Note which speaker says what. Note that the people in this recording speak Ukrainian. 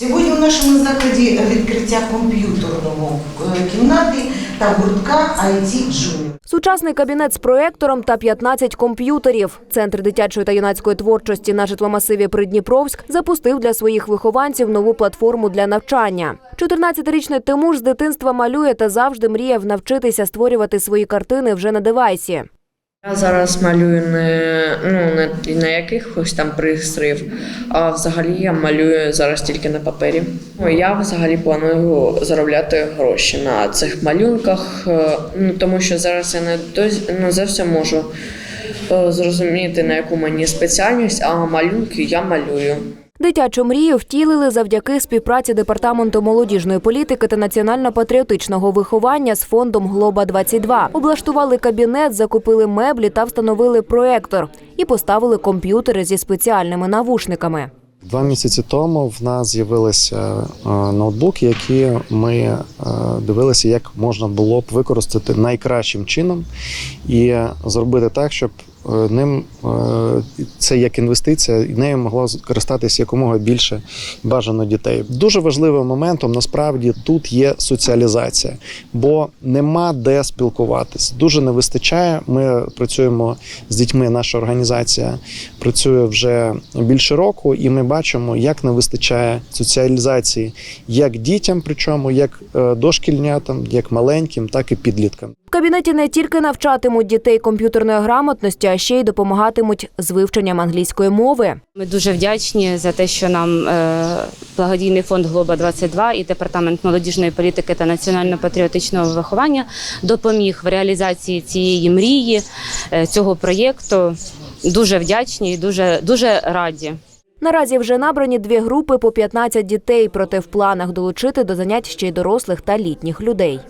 Speaker 1: Сьогодні у нашому закладі відкриття комп'ютерного е, кімнати та гуртка IT Junior.
Speaker 2: Сучасний кабінет з проектором та 15 комп'ютерів. Центр дитячої та юнацької творчості на житломасиві Придніпровськ запустив для своїх вихованців нову платформу для навчання. 14-річний Тимур з дитинства малює та завжди мріяв навчитися створювати свої картини вже на девайсі.
Speaker 3: Я зараз малюю не, ну, не на якихось там пристроїв, а взагалі я малюю зараз тільки на папері. Ну, Я взагалі планую заробляти гроші на цих малюнках, е, ну, тому що зараз я не дос- ну, зовсім можу е, зрозуміти, на яку мені спеціальність, а малюнки я малюю.
Speaker 2: Дитячу мрію втілили завдяки співпраці департаменту молодіжної політики та національно-патріотичного виховання з фондом Глоба 22 Облаштували кабінет, закупили меблі та встановили проектор і поставили комп'ютери зі спеціальними навушниками.
Speaker 4: Два місяці тому в нас з'явилися е, ноутбуки, які ми е, дивилися, як можна було б використати найкращим чином і зробити так, щоб ним е, це як інвестиція, і нею могло користатися якомога більше бажано дітей. Дуже важливим моментом насправді тут є соціалізація, бо нема де спілкуватись. Дуже не вистачає. Ми працюємо з дітьми. Наша організація працює вже більше року, і ми бачимо, як не вистачає соціалізації як дітям, причому як е, дошкільнятам, як маленьким, так і підліткам.
Speaker 2: В кабінеті не тільки навчатимуть дітей комп'ютерної грамотності, а ще й допомагатимуть з вивченням англійської мови.
Speaker 5: Ми дуже вдячні за те, що нам е, благодійний фонд Глоба 22 і департамент молодіжної політики та національно-патріотичного виховання допоміг в реалізації цієї мрії, е, цього проєкту. Дуже вдячні і дуже дуже раді.
Speaker 2: Наразі вже набрані дві групи по 15 дітей, проте в планах долучити до занять ще й дорослих та літніх людей.